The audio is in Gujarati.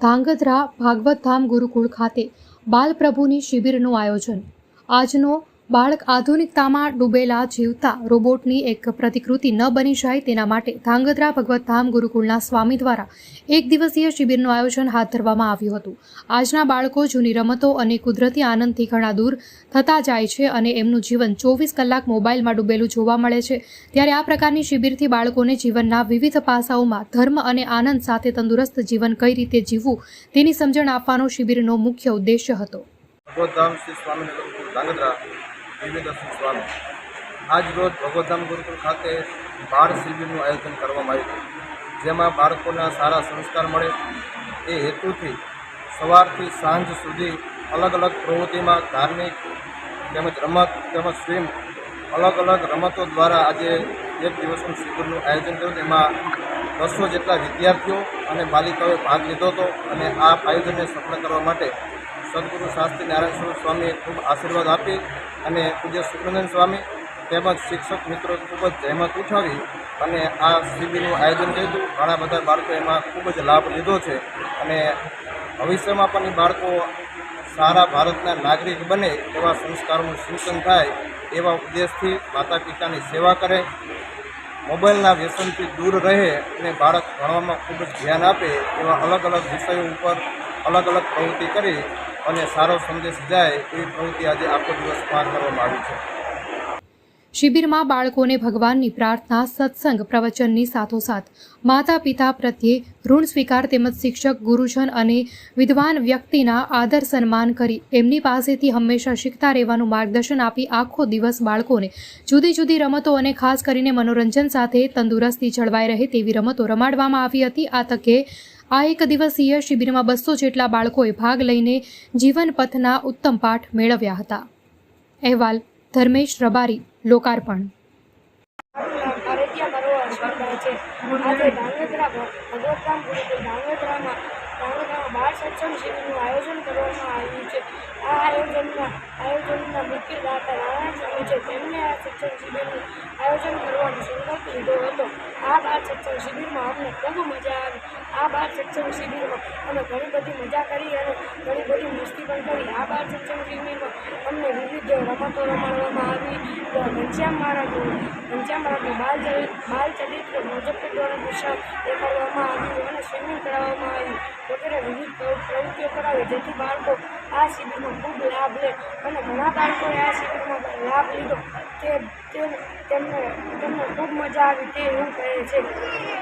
ધાંગધ્રા ભાગવત ધામ ગુરુકુળ ખાતે બાલપ્રભુની શિબિરનું આયોજન. આજનો બાળક આધુનિકતામાં ડૂબેલા જીવતા રોબોટની એક પ્રતિકૃતિ ન બની જાય તેના માટે ધાંગધ્રા ભગવત ધામ ગુરુકુળના સ્વામી દ્વારા એક દિવસીય શિબિરનું આયોજન હાથ ધરવામાં આવ્યું હતું. આજના બાળકો જૂની રમતો અને કુદરતી આનંદથી ઘણા દૂર થતા જાય છે અને એમનું જીવન ચોવીસ કલાક મોબાઈલમાં ડૂબેલું જોવા મળે છે. ત્યારે આ પ્રકારની શિબિરથી બાળકોને જીવનના વિવિધ પાસાઓમાં ધર્મ અને આનંદ સાથે તંદુરસ્ત જીવન કઈ રીતે જીવવું તેની સમજણ આપવાનો શિબિરનો મુખ્ય ઉદ્દેશ્ય હતો. ભગવતધામ શ્રી સ્વામિનગર ધાંગધ્રા વિવેદર્શન સ્વામી આજરોજ રોજ ગુરુકુલ ખાતે બાળ શિબિરનું આયોજન કરવામાં આવ્યું હતું. જેમાં બાળકોના સારા સંસ્કાર મળે. એ હેતુથી સવારથી સાંજ સુધી અલગ અલગ પ્રવૃત્તિમાં ધાર્મિક તેમજ રમત તેમજ સ્વિમ અલગ અલગ રમતો દ્વારા આજે એક દિવસનું શિબિરનું આયોજન કર્યું તેમાં બસો જેટલા વિદ્યાર્થીઓ અને બાલિકાઓએ ભાગ લીધો હતો અને આ આયોજનને સફળ કરવા માટે સદગુરુ શાસ્ત્રી નારાયણ સ્વરૂપ સ્વામીએ ખૂબ આશીર્વાદ આપી અને પૂજ્ય સુખનંદન સ્વામી તેમજ શિક્ષક મિત્રો ખૂબ જ જહેમત ઉઠાવી અને આ શિબિરનું આયોજન કર્યું ઘણા બધા બાળકો એમાં ખૂબ જ લાભ લીધો છે અને ભવિષ્યમાં પણ એ બાળકો સારા ભારતના નાગરિક બને એવા સંસ્કારોનું સિંચન થાય એવા ઉદ્દેશથી માતા પિતાની સેવા કરે, મોબાઈલના વ્યસનથી દૂર રહે અને બાળક ભણવામાં ખૂબ જ ધ્યાન આપે એવા અલગ અલગ વિષયો ઉપર અલગ અલગ પ્રવૃત્તિ કરી અને સારો સંદેશ જાય એવી પ્રવૃત્તિ આજે આખો દિવસ પાર કરવામાં આવી છે. શિબિરમાં બાળકોને ભગવાનની પ્રાર્થના, સત્સંગ, પ્રવચનની સાથોસાથ માતા પિતા પ્રત્યે ઋણ સ્વીકાર તેમજ શિક્ષક, ગુરુજન અને વિદ્વાન વ્યક્તિના આદર સન્માન કરી એમની પાસેથી હંમેશા શીખતા રહેવાનું માર્ગદર્શન આપી આખો દિવસ બાળકોને જુદી જુદી રમતો અને ખાસ કરીને મનોરંજન સાથે તંદુરસ્તી જળવાઈ રહે તેવી રમતો રમાડવામાં આવી હતી. આ તકે આ એક દિવસીય શિબિરમાં બસો જેટલા બાળકોએ ભાગ લઈને જીવન પથના ઉત્તમ પાઠ મેળવ્યા હતા. અહેવાલ, ધર્મેશ રબારી, લોકાર્પણ. આયોજન કરવાનો સંકલ્પ લીધો હતો. આ બાળ સત્સંગ શિબિરમાં અમને ખૂબ મજા આવી. બાળ સત્સંગ શિબિરમાં. અમે ઘણી બધી મજા કરી અને ઘણી બધી મસ્તી પણ કરી. આ બાળ સત્સંગ શિબિરમાં અમને વિવિધ રમતો રમાડવામાં આવી. ઘનશ્યામ મહારાજનું ઘનશ્યામ મહારાજનું બાલ બાલ ચરિત્ર પ્રોજેક્ટ દ્વારા દર્શાવ દેખાડવામાં આવ્યું અને સ્વિમિંગ કરાવવામાં આવ્યું વગેરે વિવિધ પ્રવૃત્તિઓ કરાવી. જેથી બાળકો આ શિબિરમાં ખૂબ લાભ લે અને ઘણા બાળકોએ આ શિબિરમાં લાભ લીધો. તે તેમને તેમને ખૂબ મજા આવી તે એવું કહે છે.